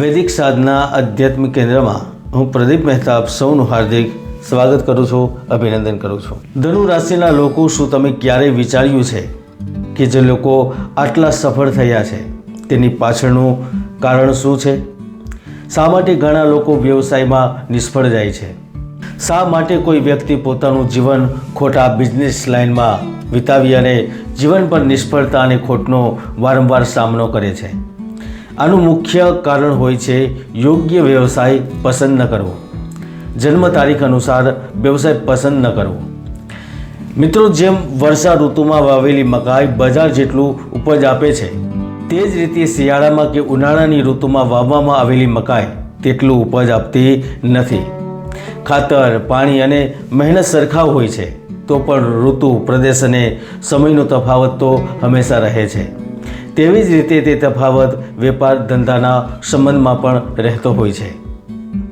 વૈદિક સાધના આધ્યાત્મિક કેન્દ્રમાં હું પ્રદીપ મહેતા આપ સૌનું હાર્દિક સ્વાગત કરું છું, અભિનંદન કરું છું. ધનુ રાશિના લોકો શું તમે ક્યારેય વિચાર્યું છે કે જે લોકો આટલા સફળ થયા છે? તેની પાછળનું કારણ શું છે? શા માટે ઘણા લોકો વ્યવસાયમાં નિષ્ફળ જાય છે? શા માટે કોઈ વ્યક્તિ પોતાનું જીવન ખોટા બિઝનેસ લાઇનમાં વિતાવી અને જીવન પર નિષ્ફળતા અને ખોટનો વારંવાર સામનો કરે છે? આનું મુખ્ય કારણ હોય છે યોગ્ય વ્યવસાય પસંદ ન કરવો. જન્મ તારીખ અનુસાર વ્યવસાય પસંદ ન કરવો. મિત્રો, જેમ વર્ષા ઋતુમાં વાવેલી મકાઈ બજાર જેટલું ઉપજ આપે છે, તે જ રીતે શિયાળામાં કે ઉનાળાની ઋતુમાં વાવવામાં આવેલી મકાઈ તેટલું ઉપજ આપતી નથી. ખાતર, પાણી અને મહેનત સરખા હોય છે, તો પણ ઋતુ, પ્રદેશ અને સમયનો તફાવત તો હંમેશા રહે છે. તેવી જ રીતે તે તફાવત વેપાર ધંધાના સંબંધમાં પણ રહેતો હોય છે.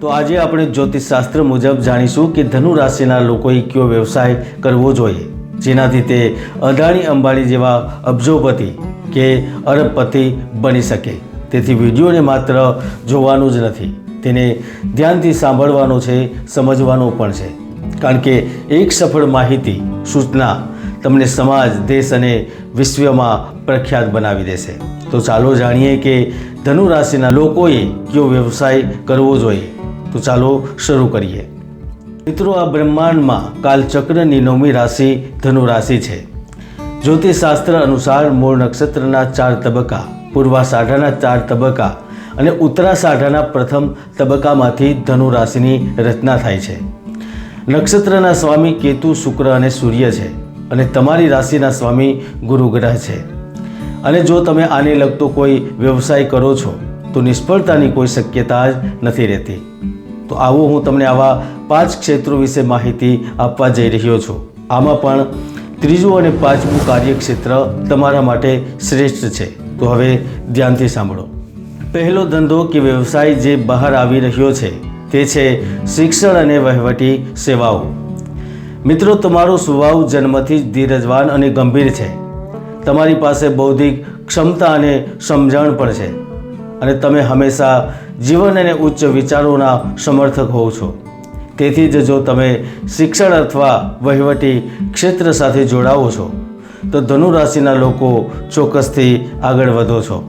તો આજે આપણે જ્યોતિષશાસ્ત્ર મુજબ જાણીશું કે ધનુ રાશિના લોકોએ કયો વ્યવસાય કરવો જોઈએ. જેનાથી તે અદાણી અંબાણી જેવા અબજોપતિ કે અરબપતિ બની શકે. તેથી વિડીયોને માત્ર જોવાનું જ નથી, તેને ધ્યાનથી સાંભળવાનો છે, સમજવાનો પણ છે. કારણ કે એક સફળ માહિતી સૂચના તમને સમાજ, દેશ અને વિશ્વમાં પ્રખ્યાત બનાવી દેશે. તો ચાલો જાણીએ કે ધનુ રાશિના લોકોએ કયો વ્યવસાય કરવો જોઈએ. તો ચાલો શરૂ કરીએ. મિત્રો, આ બ્રહ્માંડમાં કાલચક્રની નવમી રાશિ ધનુ રાશિ છે. જ્યોતિષશાસ્ત્ર અનુસાર મૂળ નક્ષત્રના ચાર તબક્કા પૂર્વાષાઢાના ચાર તબક્કા અને ઉત્તરાષાઢાના પ્રથમ તબક્કામાંથી ધનુ રાશિની રચના થાય છે. નક્ષત્રના સ્વામી કેતુ શુક્ર અને સૂર્ય છે. અને તમારી રાશિના સ્વામી ગુરુ ગ્રહ છે. અને જો તમે આને લગતો કોઈ વ્યવસાય કરો છો, તો નિષ્ફળતાની કોઈ શક્યતા જ નથી રહેતી. તો આવો હું તમને આવા પાંચ ક્ષેત્રો વિશે માહિતી આપવા જઈ રહ્યો છું. આમાં પણ ત્રીજું અને પાંચમું કાર્યક્ષેત્ર તમારા માટે શ્રેષ્ઠ છે. તો હવે ધ્યાનથી સાંભળો. પહેલો ધંધો કે વ્યવસાય જે બહાર આવી રહ્યો છે, તે છે શિક્ષણ અને વહીવટી સેવાઓ. મિત્રો, તમારો સ્વભાવ જન્મથી જ ધીરજવાન અને ગંભીર છે. તમારી પાસે બૌદ્ધિક ક્ષમતા અને સમજણ પણ છે અને તમે હંમેશા જીવન અને ઉચ્ચ વિચારોના સમર્થક હોવ છો. તેથી જ જો તમે શિક્ષણ અથવા વહીવટી ક્ષેત્ર સાથે જોડાવો છો, તો ધનુ રાશિના લોકો ચોક્કસથી આગળ વધો છો.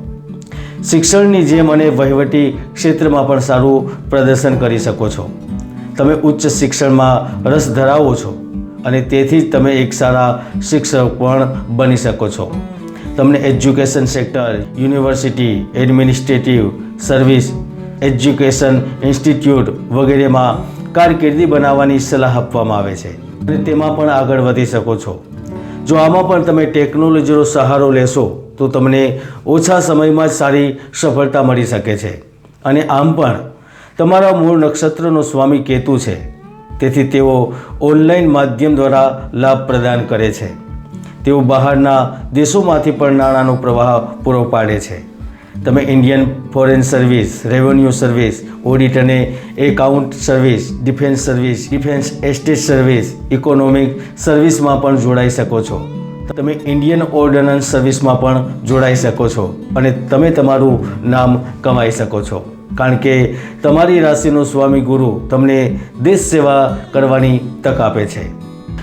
શિક્ષણની જેમ અને વહીવટી ક્ષેત્રમાં પણ સારું પ્રદર્શન કરી શકો છો. તમે ઉચ્ચ શિક્ષણમાં રસ ધરાવો છો અને તેથી જ તમે એક સારા શિક્ષક પણ બની શકો છો. તમને education sector, university, administrative service, education institute વગેરેમાં કારકિર્દી બનાવવાની સલાહ આપવામાં આવે છે. અને તેમાં પણ આગળ વધી શકો છો. જો આમાં પણ તમે ટેકનોલોજીનો સહારો લેશો, તો તમને ઓછા સમયમાં જ સારી સફળતા મળી શકે છે. અને આમ પણ તમારા મૂળ નક્ષત્રનો સ્વામી કેતુ છે. તેથી તેઓ ઓનલાઈન માધ્યમ દ્વારા લાભ પ્રદાન કરે છે. તેઓ બહારના દેશોમાંથી પણ નાણાંનો પ્રવાહ પૂરો પાડે છે. તમે Indian foreign service, revenue service, audit અને account service, defence service, defence estate service, economic સર્વિસમાં પણ જોડાઈ શકો છો. તમે ઇન્ડિયન ઓર્ડનન્સ સર્વિસમાં પણ જોડાઈ શકો છો અને તમે તમારું નામ કમાઈ શકો છો. કારણ કે તમારી રાશિનો સ્વામી ગુરુ તમને દેશ સેવા કરવાની તક આપે છે.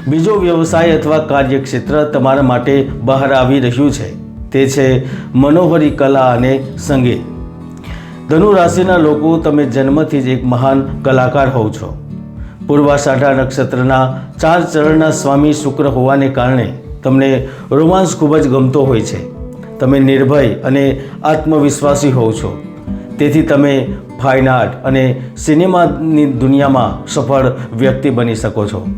બીજો વ્યવસાય અથવા કાર્યક્ષેત્ર તમારા માટે બહાર આવી રહ્યું છે. તે છે મનોહરી કલા અને સંગીત. ધનુ રાશિના લોકો તમે જન્મથી જ એક મહાન કલાકાર હોવ છો. પૂર્વાષાઢા નક્ષત્રના ચાર ચરણના સ્વામી શુક્ર હોવાને કારણે તમને રોમાંસ ખૂબ જ ગમતો હોય છે. તમે નિર્ભય અને આત્મવિશ્વાસી હોવ છો. તેથી તમે ફાઇન આર્ટ અને સિનેમાની દુનિયામાં સફળ વ્યક્તિ બની શકો છો.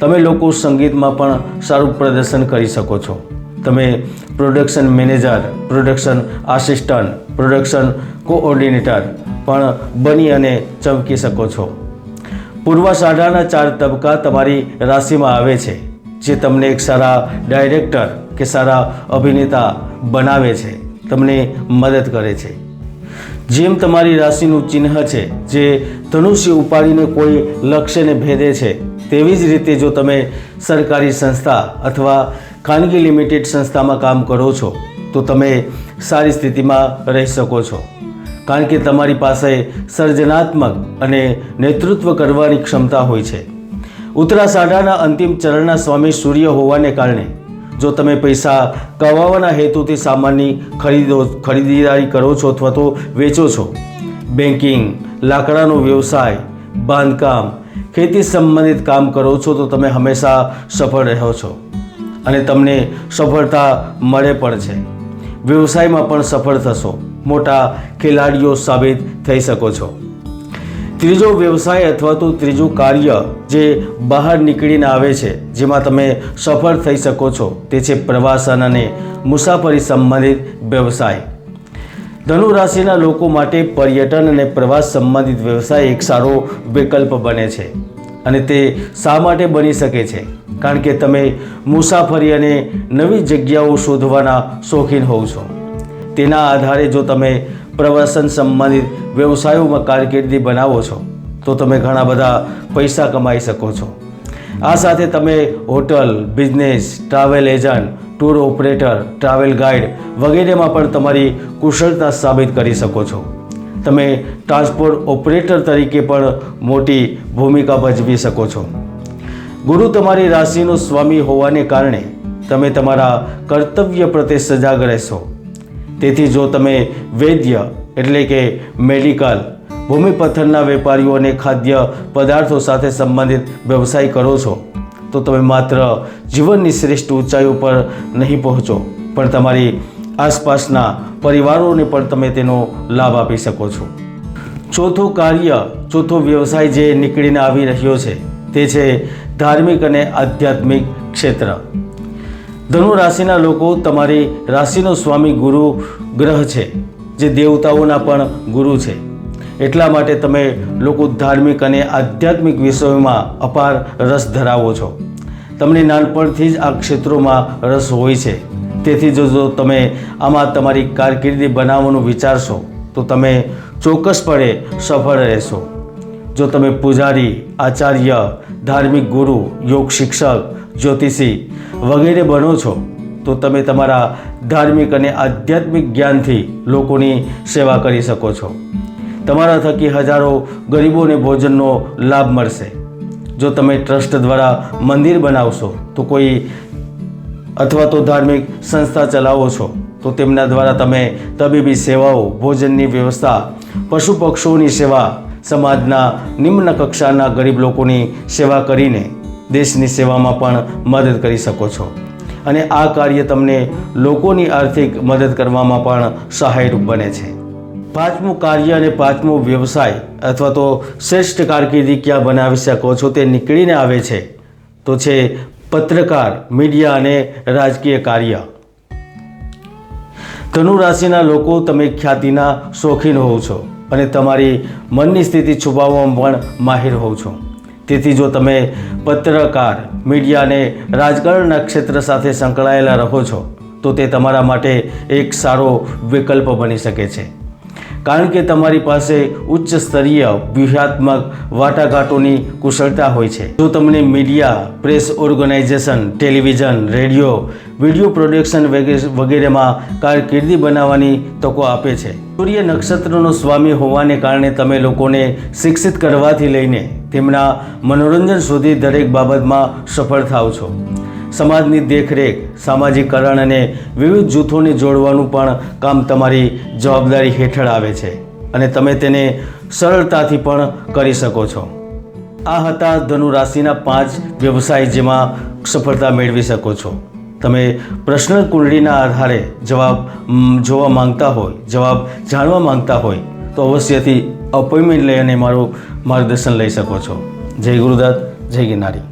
તમે લોકો સંગીતમાં પણ સારું પ્રદર્શન કરી શકો છો. તમે production manager, production assistant, production coordinator પણ બની અને ચમકી શકો છો. પૂર્વાષાઢાના ચાર તબક્કા તમારી રાશિમાં આવે છે, જે તમને એક સારા ડાયરેક્ટર કે સારા અભિનેતા બનાવે છે, તમને મદદ કરે છે. જેમ તમારી રાશિનું ચિહ્ન છે, જે ધનુષ્ય ઉપાડીને કોઈ લક્ષ્યને ભેદે છે, તેવી જ રીતે જો તમે સરકારી સંસ્થા અથવા ખાનગી લિમિટેડ સંસ્થામાં કામ કરો છો, તો તમે સારી સ્થિતિમાં રહી શકો છો. કારણ કે તમારી પાસે સર્જનાત્મક અને નેતૃત્વ કરવાની ક્ષમતા હોય છે. ઉત્તરાષાઢાના અંતિમ ચરણના સ્વામી સૂર્ય હોવાને કારણે જો તમે પૈસા કમાવાના હેતુથી સામાનની ખરીદો, ખરીદીદારી કરો છો અથવા તો વેચો છો બેન્કિંગ લાકડાનો વ્યવસાય, બાંધકામ, ખેતી સંબંધિત કામ કરો છો, તો તમે હંમેશા સફળ રહો છો અને તમને સફળતા મળે પણ છે. વ્યવસાયમાં પણ સફળ થશો. મોટા ખેલાડીઓ સાબિત થઈ શકો છો. ત્રીજો વ્યવસાય અથવા તો ત્રીજું કાર્ય જે બહાર નીકળીને આવે છે, જેમાં તમે સફળ થઈ શકો છો, તે છે પ્રવાસન અને મુસાફરી સંબંધિત વ્યવસાય. ધનુ રાશિના લોકો માટે પર્યટન અને પ્રવાસ સંબંધિત વ્યવસાય એક સારો વિકલ્પ બને છે અને તે શા માટે બની શકે છે? કારણ કે તમે મુસાફરી અને નવી જગ્યાઓ શોધવાના શોખીન હોવ છો. તેના આધારે જો તમે પ્રવાસન સંબંધિત વ્યવસાયોમાં કારકિર્દી બનાવો છો, તો તમે ઘણા બધા પૈસા કમાઈ શકો છો. આ સાથે તમે hotel, business, travel agent, tour operator, travel guide વગેરેમાં પણ તમારી કુશળતા સાબિત કરી શકો છો. તમે ટ્રાન્સપોર્ટ ઓપરેટર તરીકે પણ મોટી ભૂમિકા ભજવી શકો છો. ગુરુ તમારી રાશિનો સ્વામી હોવાને કારણે તમે તમારા કર્તવ્ય પ્રત્યે સજાગ રહેશો. તેથી જો તમે વૈદ્ય એટલે કે મેડિકલ ભૂમિ પથ્થરના વેપારીઓ અને ખાદ્ય પદાર્થો સાથે સંબંધિત વ્યવસાય કરો છો, તો તમે માત્ર જીવનની શ્રેષ્ઠ ઊંચાઈ ઉપર નહીં પહોંચો, પણ તમારી આસપાસના પરિવારોને પણ તમે તેનો લાભ આપી શકો છો. ચોથું કાર્ય, ચોથો વ્યવસાય જે નીકળીને આવી રહ્યો છે, તે છે ધાર્મિક અને આધ્યાત્મિક ક્ષેત્ર. ધનુ રાશિના લોકો તમારી રાશિનો સ્વામી ગુરુ ગ્રહ છે, જે દેવતાઓના પણ ગુરુ છે. એટલા માટે તમે લોકો ધાર્મિક અને આધ્યાત્મિક વિષયોમાં અપાર રસ ધરાવો છો. તમને નાનપણથી જ આ ક્ષેત્રોમાં રસ હોય છે. તેથી જો જો તમે આમાં તમારી કારકિર્દી બનાવવાનું વિચારશો, તો તમે ચોક્કસપણે સફળ રહેશો. જો તમે પૂજારી, આચાર્ય, ધાર્મિક ગુરુ, યોગ શિક્ષક જ્યોતિષી વગેરે બનો છો, તો તમે તમારા ધાર્મિક અને આધ્યાત્મિક જ્ઞાનથી લોકોની સેવા કરી શકો છો. તમારા થકી હજારો ગરીબોને ભોજનનો લાભ મળશે. જો તમે ટ્રસ્ટ દ્વારા મંદિર બનાવશો, તો કોઈ અથવા તો ધાર્મિક સંસ્થા ચલાવો છો, તો તેમના દ્વારા તમે તબીબી સેવાઓ, ભોજનની વ્યવસ્થા, પશુ પક્ષીઓની સેવા, સમાજના નિમ્ન કક્ષાના ગરીબ લોકોની સેવા કરીને દેશની સેવામાં પણ મદદ કરી શકો છો. અને આ કાર્ય તમને લોકોની આર્થિક મદદ કરવામાં પણ સહાયરૂપ બને છે. પાંચમું કાર્ય અને પાંચમો વ્યવસાય અથવા તો શ્રેષ્ઠ કારકિર્દી ક્યાં બનાવી શકો છો તે નીકળીને આવે છે. તો છે પત્રકાર, મીડિયા અને રાજકીય કાર્ય. ધનુ રાશિના લોકો તમે ખ્યાતિના શોખીન હોવ છો અને તમારી મનની સ્થિતિ છુપાવવામાં પણ માહિર હોવ છો. તેથી જો તમે પત્રકાર મીડિયાને રાજકારણના ક્ષેત્ર સાથે સંકળાયેલા રહો છો, તો તે તમારા માટે એક સારો વિકલ્પ બની શકે છે. કારણ કે તમારી પાસે ઉચ્ચ સ્તરીય વ્યૂહાત્મક વાટાઘાટોની કુશળતા હોય છે. જો તમને media, press organisation, television, radio, video production વગેરે વગેરેમાં કારકિર્દી બનાવવાની તકો આપે છે. સૂર્ય નક્ષત્રનો સ્વામી હોવાને કારણે તમે લોકોને શિક્ષિત કરવાથી લઈને તેમના મનોરંજન સુધી દરેક બાબતમાં સફળ થાવ છો. સમાજની દેખરેખ સામાજિકરણ અને વિવિધ જૂથોને જોડવાનું પણ કામ તમારી જવાબદારી હેઠળ આવે છે અને તમે તેને સરળતાથી પણ કરી શકો છો. આ હતા ધનુ રાશિના પાંચ વ્યવસાય જેમાં સફળતા મેળવી શકો છો. તમે પ્રશ્ન કુંડળીના આધારે જવાબ જોવા માંગતા હોય, જવાબ જાણવા માંગતા હોય, તો અવશ્યથી અપોઇન્ટમેન્ટ લઈ અને મારું માર્ગદર્શન લઈ શકો છો. જય ગુરુદત્ત, જય ગિરનારી.